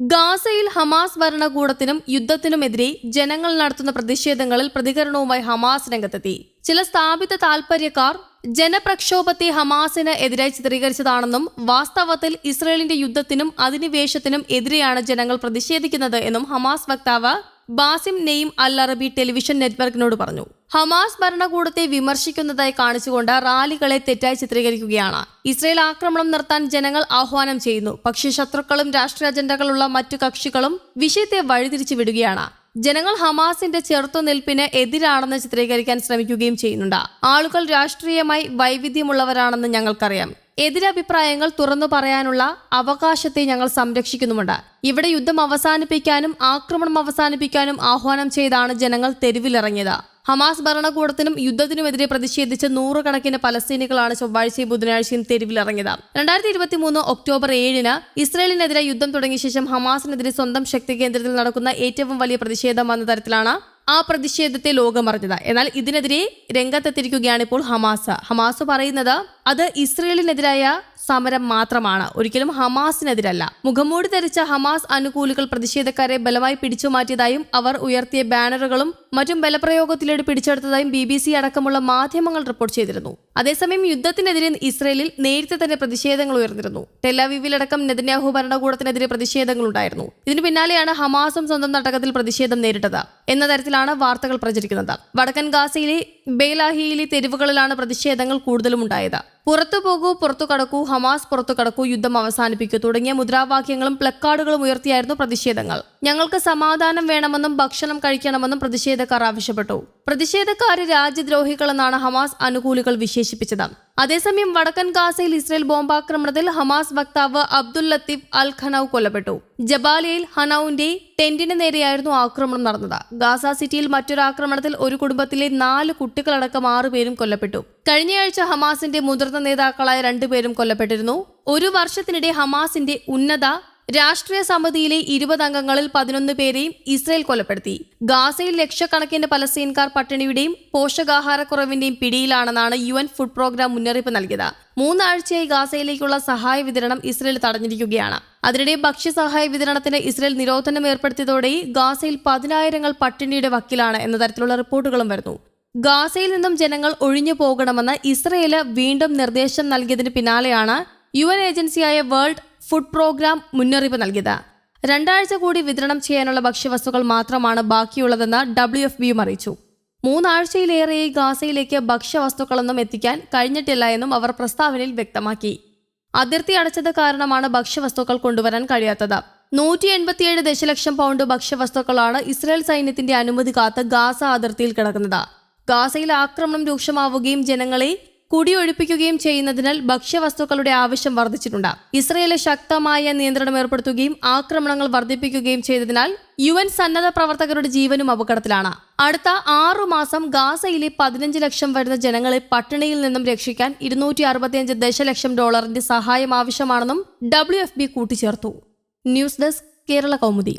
ഗാസയിൽ ഹമാസ് ഭരണകൂടത്തിനും യുദ്ധത്തിനുമെതിരെ ജനങ്ങൾ നടത്തുന്ന പ്രതിഷേധങ്ങളിൽ പ്രതികരണവുമായി ഹമാസ് രംഗത്തെത്തി. ചില സ്ഥാപിത താൽപര്യക്കാർ ജനപ്രക്ഷോഭത്തെ ഹമാസിന് എതിരായി ചിത്രീകരിച്ചതാണെന്നും വാസ്തവത്തിൽ ഇസ്രയേലിന്റെ യുദ്ധത്തിനും അധിനിവേശത്തിനും എതിരെയാണ് ജനങ്ങൾ പ്രതിഷേധിക്കുന്നത് എന്നും ഹമാസ് വക്താവ് ബാസിം നെയ്ം അൽ അറബി ടെലിവിഷൻ നെറ്റ്വർക്കിനോട് പറഞ്ഞു. ഹമാസ് ഭരണകൂടത്തെ വിമർശിക്കുന്നതായി കാണിച്ചുകൊണ്ട് റാലികളെ തെറ്റായി ചിത്രീകരിക്കുകയാണ്. ഇസ്രയേൽ ആക്രമണം നിർത്താൻ ജനങ്ങൾ ആഹ്വാനം ചെയ്യുന്നു. പക്ഷെ ശത്രുക്കളും രാഷ്ട്രീയ അജണ്ടകളുള്ള മറ്റു കക്ഷികളും വിഷയത്തെ വഴിതിരിച്ചു വിടുകയാണ്. ജനങ്ങൾ ഹമാസിന്റെ ചെറുത്തുനിൽപ്പിന് എതിരാണെന്ന് ചിത്രീകരിക്കാൻ ശ്രമിക്കുകയും ചെയ്യുന്നുണ്ട്. ആളുകൾ രാഷ്ട്രീയമായി വൈവിധ്യമുള്ളവരാണെന്ന് ഞങ്ങൾക്കറിയാം. എതിരഭിപ്രായങ്ങൾ തുറന്നു പറയാനുള്ള അവകാശത്തെ ഞങ്ങൾ സംരക്ഷിക്കുന്നുമുണ്ട്. ഇവിടെ യുദ്ധം അവസാനിപ്പിക്കാനും ആക്രമണം അവസാനിപ്പിക്കാനും ആഹ്വാനം ചെയ്താണ് ജനങ്ങൾ തെരുവിലിറങ്ങിയത്. ഹമാസ് ഭരണകൂടത്തിനും യുദ്ധത്തിനുമെതിരെ പ്രതിഷേധിച്ച് നൂറുകണക്കിന് പലസ്തീനികളാണ് ചൊവ്വാഴ്ചയും ബുധനാഴ്ചയും തെരുവിലിറങ്ങിയത്. രണ്ടായിരത്തി ഇരുപത്തി മൂന്ന് ഒക്ടോബർ ഏഴിന് ഇസ്രയേലിനെതിരെ യുദ്ധം തുടങ്ങിയ ശേഷം ഹമാസിനെതിരെ സ്വന്തം ശക്തി കേന്ദ്രത്തിൽ നടക്കുന്ന ഏറ്റവും വലിയ പ്രതിഷേധം തരത്തിലാണ് ആ പ്രതിഷേധത്തെ ലോകമറിഞ്ഞത് എന്നാൽ ഇതിനെതിരെ രംഗത്തെത്തിരിക്കുകയാണ് ഇപ്പോൾ ഹമാസ്. ഹമാസ് പറയുന്നത് അത് ഇസ്രയേലിനെതിരായ സമരം മാത്രമാണ്. ഒരിക്കലും ഹമാസിനെതിരല്ല. മുഖംമൂടി ധരിച്ച ഹമാസ് അനുകൂലികൾ പ്രതിഷേധക്കാരെ ബലമായി പിടിച്ചു മാറ്റിയതായും അവർ ഉയർത്തിയ ബാനറുകളും മറ്റും ബലപ്രയോഗത്തിലൂടെ പിടിച്ചെടുത്തതായും ബി ബി സി അടക്കമുള്ള മാധ്യമങ്ങൾ റിപ്പോർട്ട് ചെയ്തിരുന്നു. അതേസമയം യുദ്ധത്തിനെതിരെ ഇസ്രയേലിൽ നേരത്തെ തന്നെ പ്രതിഷേധങ്ങൾ ഉയർന്നിരുന്നു. ടെലാവിവിലടക്കം നെതന്യാഹു ഭരണകൂടത്തിനെതിരെ പ്രതിഷേധങ്ങൾ ഉണ്ടായിരുന്നു ഇതിനു പിന്നാലെയാണ് ഹമാസും സ്വന്തം നാടകത്തിൽ പ്രതിഷേധം നേരിട്ടത്. എന്ന തരത്തിലാണ് വാർത്തകൾ പ്രചരിക്കുന്നത്. വടക്കൻ ഗാസയിലെ ബേലാഹിയിലെ തെരുവുകളിലാണ് പ്രതിഷേധങ്ങൾ കൂടുതലും ഉണ്ടായത് പുറത്തു പോകൂ പുറത്തു കടക്കൂ ഹമാസ് പുറത്തു കടക്കൂ യുദ്ധം അവസാനിപ്പിക്കൂ തുടങ്ങിയ മുദ്രാവാക്യങ്ങളും പ്ലക്കാർഡുകളും ഉയർത്തിയായിരുന്നു പ്രതിഷേധങ്ങൾ. ഞങ്ങൾക്ക് സമാധാനം വേണമെന്നും ഭക്ഷണം കഴിക്കണമെന്നും പ്രതിഷേധക്കാർ ആവശ്യപ്പെട്ടു. പ്രതിഷേധക്കാർ രാജ്യദ്രോഹികളെന്നാണ് ഹമാസ് അനുകൂലികൾ വിശേഷിപ്പിച്ചത്. അതേസമയം വടക്കൻ ഗാസയിൽ ഇസ്രയേൽ ബോംബാക്രമണത്തിൽ ഹമാസ് വക്താവ് അബ്ദുൽ ലത്തീഫ് അൽ ഖനൌ കൊല്ലപ്പെട്ടു. ജബാലിയയിൽ ഹനൌവിന്റെ ടെന്റിന് നേരെയായിരുന്നു ആക്രമണം നടന്നത്. ഗാസ സിറ്റിയിൽ മറ്റൊരു ആക്രമണത്തിൽ ഒരു കുടുംബത്തിലെ നാല് കുട്ടികളടക്കം ആറുപേരും കൊല്ലപ്പെട്ടു. കഴിഞ്ഞയാഴ്ച ഹമാസിന്റെ മുതിർന്ന നേതാക്കളായ രണ്ടുപേരും കൊല്ലപ്പെട്ടിരുന്നു. ഒരു വർഷത്തിനിടെ ഹമാസിന്റെ ഉന്നത രാഷ്ട്രീയ സമിതിയിലെ ഇരുപത് അംഗങ്ങളിൽ പതിനൊന്ന് പേരെയും ഇസ്രയേൽ കൊലപ്പെടുത്തി. ഗാസയിൽ ലക്ഷക്കണക്കിന് പലസ്തീൻകാർ പട്ടിണിയുടെയും പോഷകാഹാരക്കുറവിന്റെയും പിടിയിലാണെന്നാണ് യു എൻ ഫുഡ് പ്രോഗ്രാം മുന്നറിയിപ്പ് നൽകിയത്. മൂന്നാഴ്ചയായി ഗാസയിലേക്കുള്ള സഹായ വിതരണം ഇസ്രയേൽ തടഞ്ഞിരിക്കുകയാണ്. അതിനിടെ ഭക്ഷ്യസഹായ വിതരണത്തിന് ഇസ്രയേൽ നിരോധനം ഏർപ്പെടുത്തിയതോടെ ഗാസയിൽ പതിനായിരങ്ങൾ പട്ടിണിയുടെ വക്കിലാണ് എന്ന തരത്തിലുള്ള റിപ്പോർട്ടുകളും വരുന്നു. ഗാസയിൽ നിന്നും ജനങ്ങൾ ഒഴിഞ്ഞു പോകണമെന്ന് ഇസ്രയേൽ വീണ്ടും നിർദ്ദേശം നൽകിയതിന് പിന്നാലെയാണ് യു എൻ ഏജൻസിയായ വേൾഡ് ഫുഡ് പ്രോഗ്രാം മുന്നറിയിപ്പ് നൽകിയത്. രണ്ടാഴ്ച കൂടി വിതരണം ചെയ്യാനുള്ള ഭക്ഷ്യവസ്തുക്കൾ മാത്രമാണ് ബാക്കിയുള്ളതെന്ന് ഡബ്ല്യു എഫ് ബിയും അറിയിച്ചു. മൂന്നാഴ്ചയിലേറെയായി ഗാസയിലേക്ക് ഭക്ഷ്യവസ്തുക്കളൊന്നും എത്തിക്കാൻ കഴിഞ്ഞിട്ടില്ല എന്നും അവർ പ്രസ്താവനയിൽ വ്യക്തമാക്കി. അതിർത്തി അടച്ചത് കാരണമാണ് ഭക്ഷ്യവസ്തുക്കൾ കൊണ്ടുവരാൻ കഴിയാത്തത്. നൂറ്റി എൺപത്തിയേഴ് ദശലക്ഷം പൗണ്ട് ഭക്ഷ്യവസ്തുക്കളാണ് ഇസ്രായേൽ സൈന്യത്തിന്റെ അനുമതി കാത്ത് ഗാസ അതിർത്തിയിൽ കിടക്കുന്നത്. ഗാസയിൽ ആക്രമണം രൂക്ഷമാവുകയും ജനങ്ങളെ കുടിയൊഴിപ്പിക്കുകയും ചെയ്യുന്നതിനാൽ ഭക്ഷ്യവസ്തുക്കളുടെ ആവശ്യം വർദ്ധിച്ചിട്ടുണ്ട്. ഇസ്രയേൽ ശക്തമായ നിയന്ത്രണം ഏർപ്പെടുത്തുകയും ആക്രമണങ്ങൾ വർദ്ധിപ്പിക്കുകയും ചെയ്തതിനാൽ യു എൻ സന്നദ്ധ പ്രവർത്തകരുടെ ജീവനും അപകടത്തിലാണ്. അടുത്ത ആറു മാസം ഗാസയിലെ പതിനഞ്ച് ലക്ഷം വരുന്ന ജനങ്ങളെ പട്ടിണിയിൽ നിന്നും രക്ഷിക്കാൻ ഇരുന്നൂറ്റി അറുപത്തിയഞ്ച് ദശലക്ഷം ഡോളറിന്റെ സഹായം ആവശ്യമാണെന്നും ഡബ്ല്യു എഫ് ബി കൂട്ടിച്ചേർത്തു. News desk Kerala Kaumudi.